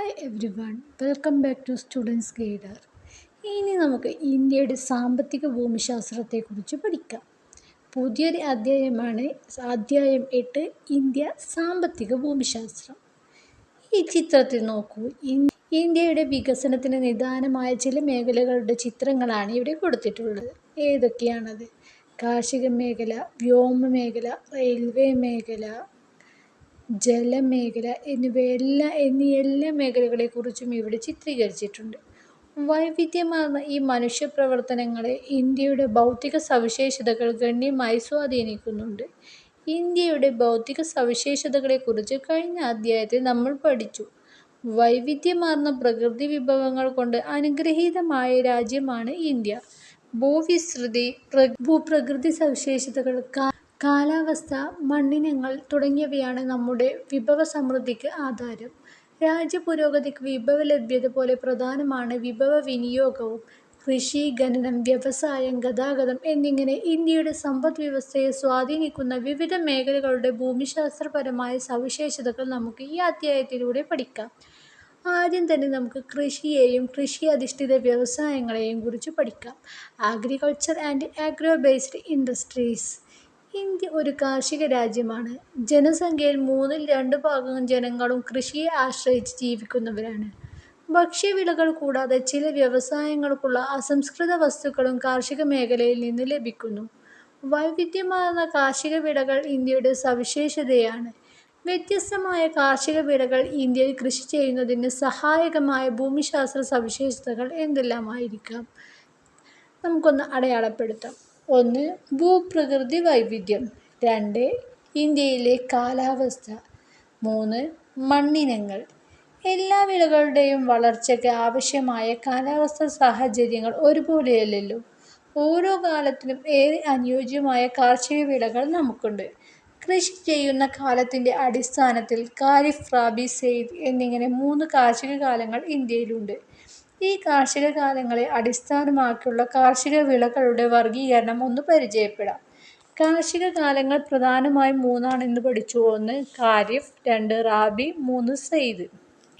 Hi everyone welcome back to students guider ഇനി നമുക്ക് ഇന്ത്യയുടെ സാമ്പത്തിക ഭൂമിശാസ്ത്രത്തെക്കുറിച്ച് പഠിക്കാം. പുതിയൊരു അധ്യായമാണ് അധ്യായം എട്ട് ഇന്ത്യ സാമ്പത്തിക ഭൂമിശാസ്ത്രം. ഈ ചിത്രത്തിൽ നോക്കൂ ഇന്ത്യയുടെ വികസനത്തിന് നിദാനമായ ചില മേഖലകളുടെ ചിത്രങ്ങളാണ് ഇവിടെ കൊടുത്തിട്ടുള്ളത്. ഏതൊക്കെയാണത്? കാർഷിക മേഖല വ്യോമ മേഖല റെയിൽവേ മേഖല ജലമേഖല എന്നിവയെല്ലാം എന്നീ എല്ലാ മേഖലകളെക്കുറിച്ചും ഇവിടെ ചിത്രീകരിച്ചിട്ടുണ്ട്. വൈവിധ്യമാർന്ന ഈ മനുഷ്യ പ്രവർത്തനങ്ങളെ ഇന്ത്യയുടെ ഭൗതിക സവിശേഷതകൾ ഗണ്യമായി സ്വാധീനിക്കുന്നുണ്ട്. ഇന്ത്യയുടെ ഭൗതിക സവിശേഷതകളെക്കുറിച്ച് കഴിഞ്ഞ അധ്യായത്തിൽ നമ്മൾ പഠിച്ചു. വൈവിധ്യമാർന്ന പ്രകൃതി വിഭവങ്ങൾ കൊണ്ട് അനുഗ്രഹീതമായ രാജ്യമാണ് ഇന്ത്യ. ഭൂവിസ്തൃതി ഭൂപ്രകൃതി സവിശേഷതകൾ കാലാവസ്ഥ മണ്ണിനങ്ങൾ തുടങ്ങിയവയാണ് നമ്മുടെ വിഭവ സമൃദ്ധിക്ക് ആധാരം. രാജ്യ പുരോഗതിക്ക് വിഭവ ലഭ്യത പോലെ പ്രധാനമാണ് വിഭവ വിനിയോഗവും. കൃഷി ഖനനം വ്യവസായം ഗതാഗതം എന്നിങ്ങനെ ഇന്ത്യയുടെ സമ്പദ് വ്യവസ്ഥയെ സ്വാധീനിക്കുന്ന വിവിധ മേഖലകളുടെ ഭൂമിശാസ്ത്രപരമായ സവിശേഷതകൾ നമുക്ക് ഈ അധ്യായത്തിലൂടെ പഠിക്കാം. ആദ്യം തന്നെ നമുക്ക് കൃഷിയെയും കൃഷി അധിഷ്ഠിത വ്യവസായങ്ങളെയും കുറിച്ച് പഠിക്കാം. Agriculture and agro based industries India ഒരു കാർഷിക രാജ്യമാണ്. ജനസംഖ്യയിൽ മൂന്നിൽ രണ്ട് ഭാഗം ജനങ്ങളും കൃഷിയെ ആശ്രയിച്ച് ജീവിക്കുന്നവരാണ്. ഭക്ഷ്യവിളകൾ കൂടാതെ ചില വ്യവസായങ്ങൾക്കുള്ള അസംസ്കൃത വസ്തുക്കളും കാർഷിക മേഖലയിൽ നിന്ന് ലഭിക്കുന്നു. വൈവിധ്യമാർന്ന കാർഷിക വിളകൾ ഇന്ത്യയുടെ സവിശേഷതയാണ്. വ്യത്യസ്തമായ കാർഷിക വിളകൾ ഇന്ത്യയിൽ കൃഷി ചെയ്യുന്നതിന് സഹായകമായ ഭൂമിശാസ്ത്ര സവിശേഷതകൾ എന്തെല്ലാമായിരിക്കാം? നമുക്കൊന്ന് അടയാളപ്പെടുത്താം. ഒന്ന് ഭൂപ്രകൃതി വൈവിധ്യം. രണ്ട് ഇന്ത്യയിലെ കാലാവസ്ഥ. മൂന്ന് മണ്ണിനങ്ങൾ. എല്ലാ വിളകളുടെയും വളർച്ചയ്ക്ക് ആവശ്യമായ കാലാവസ്ഥ സാഹചര്യങ്ങൾ ഒരുപോലെയല്ലല്ലോ. ഓരോ കാലത്തിനും ഏറെ അനുയോജ്യമായ കാർഷിക വിളകൾ നമുക്കുണ്ട്. കൃഷി ചെയ്യുന്ന കാലത്തിന്റെ അടിസ്ഥാനത്തിൽ ഖാരിഫ് റാബി സെയ്ദ് എന്നിങ്ങനെ മൂന്ന് കാർഷിക കാലങ്ങൾ ഇന്ത്യയിലുണ്ട്. ഈ കാർഷിക കാലങ്ങളെ അടിസ്ഥാനമാക്കിയുള്ള കാർഷിക വിളകളുടെ വർഗീകരണം ഒന്ന് പരിചയപ്പെടാം. കാർഷിക കാലങ്ങൾ പ്രധാനമായും മൂന്നാണെന്ന് പഠിച്ചു. ഒന്ന് ഖാരിഫ്. രണ്ട് റാബി. മൂന്ന് സെയ്ദ്.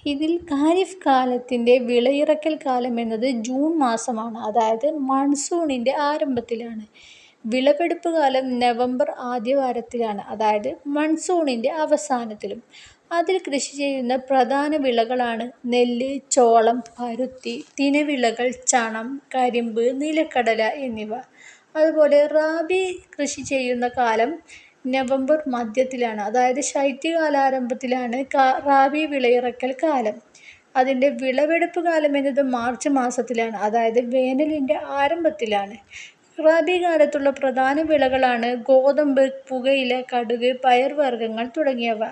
ഇതിൽ ഖാരിഫ് കാലത്തിന്റെ വിളയിറക്കൽ കാലം എന്നത് ജൂൺ മാസമാണ്. അതായത് മൺസൂണിന്റെ ആരംഭത്തിലാണ്. വിളവെടുപ്പ് കാലം നവംബർ ആദ്യവാരത്തിലാണ് അതായത് മൺസൂണിന്റെ അവസാനത്തിലും. അതിൽ കൃഷി ചെയ്യുന്ന പ്രധാന വിളകളാണ് നെല്ല് ചോളം പരുത്തി തിനവിളകൾ ചണം കരിമ്പ് നിലക്കടല എന്നിവ. അതുപോലെ റാബി കൃഷി ചെയ്യുന്ന കാലം നവംബർ മധ്യത്തിലാണ്. അതായത് ശൈത്യകാലാരംഭത്തിലാണ് റാബി വിളയിറക്കൽ കാലം. അതിന്റെ വിളവെടുപ്പ് കാലം എന്നത് മാർച്ച് മാസത്തിലാണ്. അതായത് വേനലിന്റെ ആരംഭത്തിലാണ്. റാബി കാലത്തുള്ള പ്രധാന വിളകളാണ് ഗോതമ്പ് പുകയില കടുക് പയർവർഗങ്ങൾ തുടങ്ങിയവ.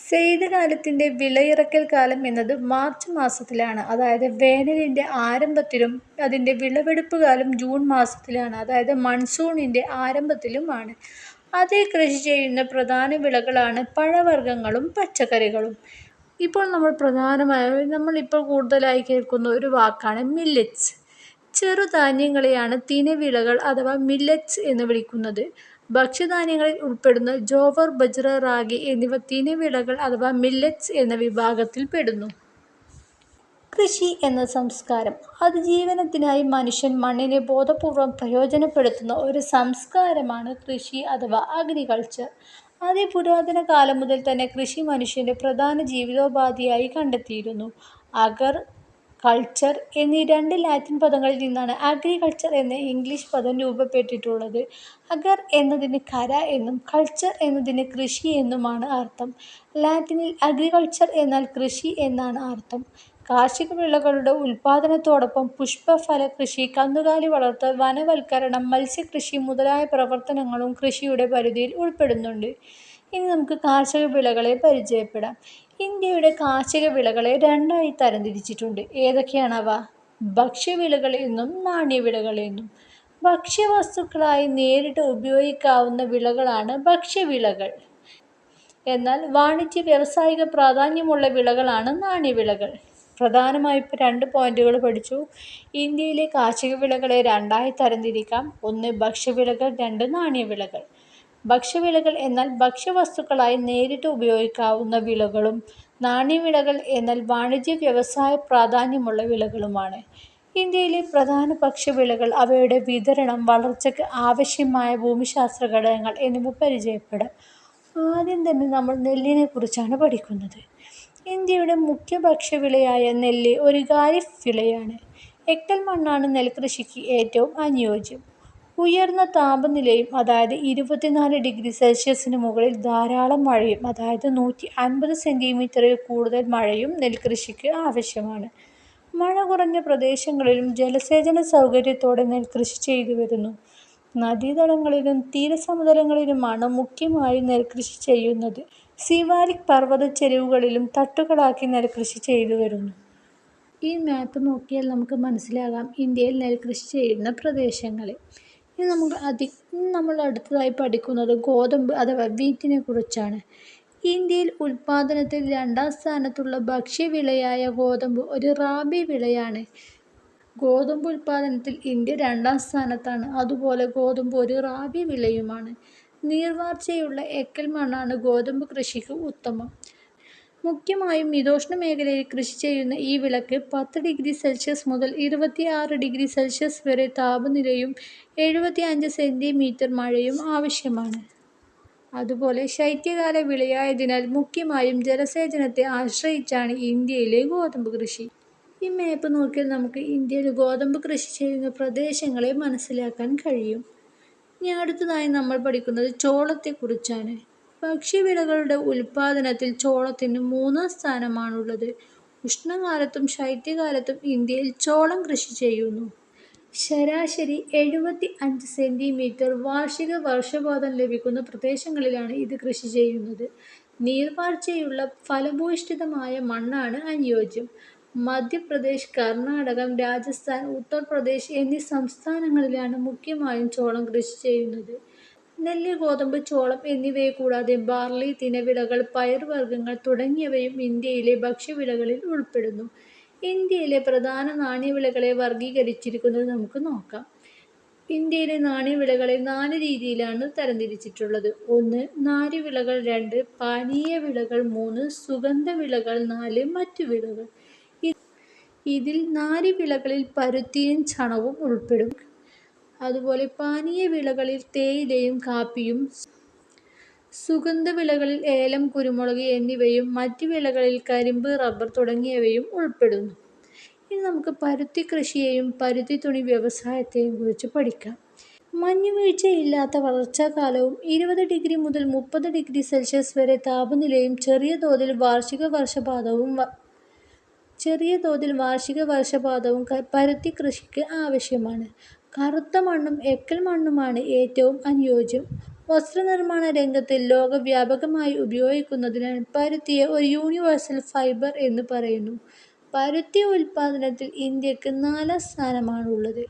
സെയ്ദ് കാലത്തിന്റെ വിളയിറക്കൽ കാലം എന്നത് മാർച്ച് മാസത്തിലാണ്. അതായത് വേനലിന്റെ ആരംഭത്തിലും അതിന്റെ വിളവെടുപ്പ് കാലം ജൂൺ മാസത്തിലാണ്. അതായത് മൺസൂണിന്റെ ആരംഭത്തിലുമാണ്. അതേ കൃഷി ചെയ്യുന്ന പ്രധാന വിളകളാണ് പഴവർഗങ്ങളും പച്ചക്കറികളും. ഇപ്പോൾ നമ്മൾ പ്രധാനമായും നമ്മളിപ്പോൾ കൂടുതലായി കേൾക്കുന്ന ഒരു വാക്കാണ് മില്ലറ്റ്സ് ചെറുധാന്യങ്ങളെയാണ് തിനവിളകൾ അഥവാ മില്ലറ്റ്സ് എന്ന് വിളിക്കുന്നത്. ഭക്ഷ്യധാന്യങ്ങളിൽ ഉൾപ്പെടുന്ന ജോവർ ബജ്ര റാഗി എന്നിവ തിനവിളകൾ അഥവാ മില്ലറ്റ്സ് എന്ന വിഭാഗത്തിൽ പെടുന്നു. കൃഷി എന്ന സംസ്കാരം. അതിജീവനത്തിനായി മനുഷ്യൻ മണ്ണിനെ ബോധപൂർവം പ്രയോജനപ്പെടുത്തുന്ന ഒരു സംസ്കാരമാണ് കൃഷി അഥവാ അഗ്രികൾച്ചർ. അതിപുരാതന കാലം മുതൽ തന്നെ കൃഷി മനുഷ്യന്റെ പ്രധാന ജീവിതോപാധിയായി കണ്ടെത്തിയിരുന്നു. അഗർ കൾച്ചർ എന്നീ രണ്ട് ലാറ്റിൻ പദങ്ങളിൽ നിന്നാണ് അഗ്രികൾച്ചർ എന്ന ഇംഗ്ലീഷ് പദം രൂപപ്പെട്ടിട്ടുള്ളത്. അഗർ എന്നതിന് കര എന്നും കൾച്ചർ എന്നതിന് കൃഷി എന്നുമാണ് അർത്ഥം. ലാറ്റിനിൽ അഗ്രികൾച്ചർ എന്നാൽ കൃഷി എന്നാണ് അർത്ഥം. കാർഷിക വിളകളുടെ ഉൽപ്പാദനത്തോടൊപ്പം പുഷ്പഫല കൃഷി കന്നുകാലി വളർത്തൽ വനവൽക്കരണം മത്സ്യകൃഷി മുതലായ പ്രവർത്തനങ്ങളും കൃഷിയുടെ പരിധിയിൽ ഉൾപ്പെടുന്നുണ്ട്. ഇനി നമുക്ക് കാർഷിക വിളകളെ പരിചയപ്പെടാം. ഇന്ത്യയുടെ കാർഷിക വിളകളെ രണ്ടായി തരംതിരിച്ചിട്ടുണ്ട്. ഏതൊക്കെയാണവ ഭക്ഷ്യവിളകൾ എന്നും നാണ്യവിളകൾ എന്നും. ഭക്ഷ്യവസ്തുക്കളായി നേരിട്ട് ഉപയോഗിക്കാവുന്ന വിളകളാണ് ഭക്ഷ്യവിളകൾ. എന്നാൽ വാണിജ്യ വ്യാവസായിക പ്രാധാന്യമുള്ള വിളകളാണ് നാണ്യവിളകൾ. പ്രധാനമായും ഇപ്പോൾ രണ്ട് പോയിന്റുകൾ പഠിച്ചു. ഇന്ത്യയിലെ കാർഷിക വിളകളെ രണ്ടായി തരംതിരിക്കാം. ഒന്ന് ഭക്ഷ്യവിളകൾ രണ്ട് നാണ്യവിളകൾ. ഭക്ഷ്യവിളകൾ എന്നാൽ ഭക്ഷ്യവസ്തുക്കളായി നേരിട്ട് ഉപയോഗിക്കാവുന്ന വിളകളും നാണ്യവിളകൾ എന്നാൽ വാണിജ്യ വ്യവസായ പ്രാധാന്യമുള്ള വിളകളുമാണ്. ഇന്ത്യയിലെ പ്രധാന ഭക്ഷ്യവിളകൾ, അവയുടെ വിതരണം, വളർച്ചയ്ക്ക് ആവശ്യമായ ഭൂമിശാസ്ത്ര ഘടകങ്ങൾ എന്നിവ പരിചയപ്പെടാം. ആദ്യം തന്നെ നമ്മൾ നെല്ലിനെ കുറിച്ചാണ് പഠിക്കുന്നത്. ഇന്ത്യയുടെ മുഖ്യ ഭക്ഷ്യവിളയായ നെല്ല് ഒരു ഖാരിഫ് വിളയാണ്. എക്കൽ മണ്ണാണ് നെൽകൃഷിക്ക് ഏറ്റവും അനുയോജ്യം. ഉയർന്ന താപനിലയും അതായത് ഇരുപത്തിനാല് ഡിഗ്രി സെൽഷ്യസിന് മുകളിൽ ധാരാളം മഴയും അതായത് നൂറ്റി അൻപത് സെന്റിമീറ്ററിൽ കൂടുതൽ മഴയും നെൽകൃഷിക്ക് ആവശ്യമാണ്. മഴ കുറഞ്ഞ പ്രദേശങ്ങളിലും ജലസേചന സൗകര്യത്തോടെ നെൽകൃഷി ചെയ്തു വരുന്നു നദീതടങ്ങളിലും തീരസമതലങ്ങളിലുമാണ് മുഖ്യമായും നെൽകൃഷി ചെയ്യുന്നത്. സിവാലിക് ചെരുവുകളിലും തട്ടുകളാക്കി നെൽകൃഷി ചെയ്തു വരുന്നു ഈ മാപ്പ് നോക്കിയാൽ നമുക്ക് മനസ്സിലാകാം ഇന്ത്യയിൽ നെൽകൃഷി ചെയ്യുന്ന പ്രദേശങ്ങൾ. ഇനി നമ്മൾ അടുത്തതായി പഠിക്കുന്നത് ഗോതമ്പ് അഥവാ വീറ്റിനെ കുറിച്ചാണ് ഇന്ത്യയിൽ ഉൽപാദനത്തിൽ രണ്ടാം സ്ഥാനത്തുള്ള ഭക്ഷ്യവിളയായ ഗോതമ്പ് ഒരു റാബി വിളയാണ്. ഗോതമ്പ് ഉൽപാദനത്തിൽ ഇന്ത്യ രണ്ടാം സ്ഥാനത്താണ്. അതുപോലെ ഗോതമ്പ് ഒരു റാബി വിളയുമാണ്. നീർവാർച്ചയുള്ള എക്കൽ മണ്ണാണ് ഗോതമ്പ് കൃഷിക്ക് ഉത്തമം. മുഖ്യമായും മിതോഷ്ണമേഖലയിൽ കൃഷി ചെയ്യുന്ന ഈ വിളക്ക് പത്ത് ഡിഗ്രി സെൽഷ്യസ് മുതൽ ഇരുപത്തിആറ് ഡിഗ്രി സെൽഷ്യസ് വരെ താപനിലയും എഴുപത്തിഅഞ്ച് സെന്റിമീറ്റർ മഴയും ആവശ്യമാണ്. അതുപോലെ ശൈത്യകാല വിളയായതിനാൽ മുഖ്യമായും ജലസേചനത്തെ ആശ്രയിച്ചാണ് ഇന്ത്യയിലെ ഗോതമ്പ് കൃഷി. ഈ മാപ്പ് നോക്കിയാൽ നമുക്ക് ഇന്ത്യയിൽ ഗോതമ്പ് കൃഷി ചെയ്യുന്ന പ്രദേശങ്ങളെ മനസ്സിലാക്കാൻ കഴിയും. ഇനി അടുത്തതായി നമ്മൾ പഠിക്കുന്നത് ചോളത്തെക്കുറിച്ചാണ്. ഭക്ഷ്യവിളകളുടെ ഉൽപാദനത്തിൽ ചോളത്തിന് മൂന്നാം സ്ഥാനമാണുള്ളത്. ഉഷ്ണകാലത്തും ശൈത്യകാലത്തും ഇന്ത്യയിൽ ചോളം കൃഷി ചെയ്യുന്നു. ശരാശരി എഴുപത്തി അഞ്ച് സെന്റിമീറ്റർ വാർഷിക വർഷപാതം ലഭിക്കുന്ന പ്രദേശങ്ങളിലാണ് ഇത് കൃഷി ചെയ്യുന്നത്. നീർവാർച്ചയുള്ള ഫലഭൂയിഷ്ഠമായ മണ്ണാണ് അനുയോജ്യം. മധ്യപ്രദേശ്, കർണാടകം, രാജസ്ഥാൻ, ഉത്തർപ്രദേശ് എന്നീ സംസ്ഥാനങ്ങളിലാണ് മുഖ്യമായും ചോളം കൃഷി ചെയ്യുന്നത്. നെല്ല്, ഗോതമ്പ്, ചോളം എന്നിവയെ കൂടാതെ ബാർലി, തിനവിളകൾ, പയർവർഗങ്ങൾ തുടങ്ങിയവയും ഇന്ത്യയിലെ ഭക്ഷ്യവിളകളിൽ ഉൾപ്പെടുന്നു. ഇന്ത്യയിലെ പ്രധാന നാണ്യവിളകളെ വർഗീകരിച്ചിരിക്കുന്നത് നമുക്ക് നോക്കാം. ഇന്ത്യയിലെ നാണ്യവിളകളെ നാല് രീതിയിലാണ് തരംതിരിച്ചിട്ടുള്ളത്. ഒന്ന് നാരുവിളകൾ രണ്ട് പാനീയ വിളകൾ മൂന്ന് സുഗന്ധവിളകൾ നാല് മറ്റു വിളകൾ. ഇതിൽ നാരിവിളകളിൽ പരുത്തിയും ചണവും ഉൾപ്പെടും. അതുപോലെ പാനീയ വിളകളിൽ തേയിലയും കാപ്പിയും, സുഗന്ധ വിളകളിൽ ഏലം, കുരുമുളക് എന്നിവയും മറ്റ് വിളകളിൽ കരിമ്പ്, റബ്ബർ തുടങ്ങിയവയും ഉൾപ്പെടുന്നു. ഇനി നമുക്ക് പരുത്തി കൃഷിയെയും പരുത്തി തുണി വ്യവസായത്തെയും കുറിച്ച് പഠിക്കാം. മഞ്ഞുവീഴ്ചയില്ലാത്ത വളർച്ചാകാലവും ഇരുപത് ഡിഗ്രി മുതൽ മുപ്പത് ഡിഗ്രി സെൽഷ്യസ് വരെ താപനിലയും ചെറിയ തോതിൽ വാർഷിക വർഷപാതവും ചെറിയ തോതിൽ വാർഷിക വർഷപാതവും പരുത്തി കൃഷിക്ക് ആവശ്യമാണ്. കറുത്ത മണ്ണും എക്കൽ മണ്ണുമാണ് ഏറ്റവും അനുയോജ്യം. വസ്ത്രനിർമ്മാണ രംഗത്തിൽ ലോകവ്യാപകമായി ഉപയോഗിക്കുന്നതിനാൽ പരുത്തിയെ ഒരു യൂണിവേഴ്സൽ ഫൈബർ എന്ന് പറയുന്നു. പരുത്തി ഉൽപാദനത്തിൽ ഇന്ത്യയ്ക്ക് നാലാം സ്ഥാനമാണുള്ളത്.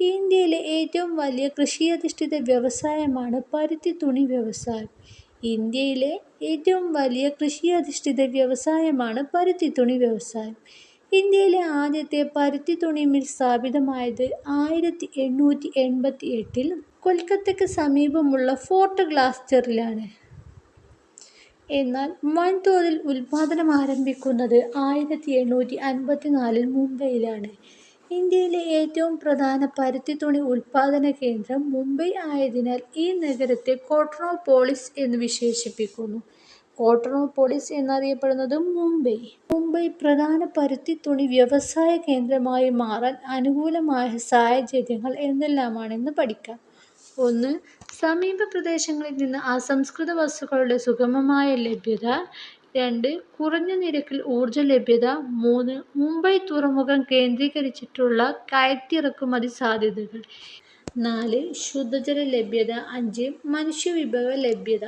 ഇന്ത്യയിലെ ഏറ്റവും വലിയ കൃഷിയധിഷ്ഠിത വ്യവസായമാണ് പരുത്തി തുണി വ്യവസായം. ഇന്ത്യയിലെ ഏറ്റവും വലിയ കൃഷിയധിഷ്ഠിത വ്യവസായമാണ് പരുത്തി തുണി വ്യവസായം. ഇന്ത്യയിലെ ആദ്യത്തെ പരുത്തി തുണി മിൽ സ്ഥാപിതമായത് ആയിരത്തി എണ്ണൂറ്റി എൺപത്തി എട്ടിൽ കൊൽക്കത്തയ്ക്ക് സമീപമുള്ള ഫോർട്ട് ഗ്ലാസ്റ്ററിലാണ്. എന്നാൽ വൻതോതിൽ ഉൽപാദനമാരംഭിക്കുന്നത് ആയിരത്തി എണ്ണൂറ്റി അൻപത്തി നാലിൽ മുംബൈയിലാണ്. ഇന്ത്യയിലെ ഏറ്റവും പ്രധാന പരുത്തി തുണി ഉൽപാദന കേന്ദ്രം മുംബൈ ആയതിനാൽ ഈ നഗരത്തെ കോട്ടോണോപോളിസ് എന്ന് വിശേഷിപ്പിക്കുന്നു. കോട്ടോണോപോളിസ് എന്നറിയപ്പെടുന്നത് മുംബൈ. മുംബൈ പ്രധാന പരുത്തി തുണി വ്യവസായ കേന്ദ്രമായി മാറാൻ അനുകൂലമായ സാഹചര്യങ്ങൾ എന്തെല്ലാമാണെന്ന് പഠിക്കാം. ഒന്ന് സമീപ പ്രദേശങ്ങളിൽ നിന്ന് അസംസ്കൃത വസ്തുക്കളുടെ സുഗമമായ ലഭ്യത. രണ്ട് കുറഞ്ഞ നിരക്കിൽ ഊർജ ലഭ്യത മൂന്ന് മുംബൈ തുറമുഖം കേന്ദ്രീകരിച്ചിട്ടുള്ള കയറ്റിറക്കുമതി സാധ്യതകൾ. നാല് ശുദ്ധജല ലഭ്യത. അഞ്ച് മനുഷ്യവിഭവ ലഭ്യത.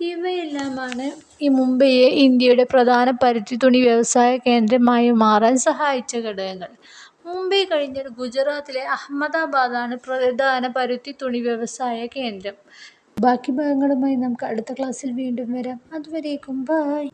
ഇവയെല്ലാമാണ് ഈ മുംബൈയെ ഇന്ത്യയുടെ പ്രധാന പരുത്തി തുണി വ്യവസായ കേന്ദ്രമായി മാറാൻ സഹായിച്ച ഘടകങ്ങൾ. മുംബൈ കഴിഞ്ഞാൽ ഗുജറാത്തിലെ അഹമ്മദാബാദാണ് പ്രധാന പരുത്തി തുണി വ്യവസായ കേന്ദ്രം. ബാക്കി ഭാഗങ്ങളുമായി നമുക്ക് അടുത്ത ക്ലാസ്സിൽ വീണ്ടും വരാം. അതുവരേക്കും ബൈ.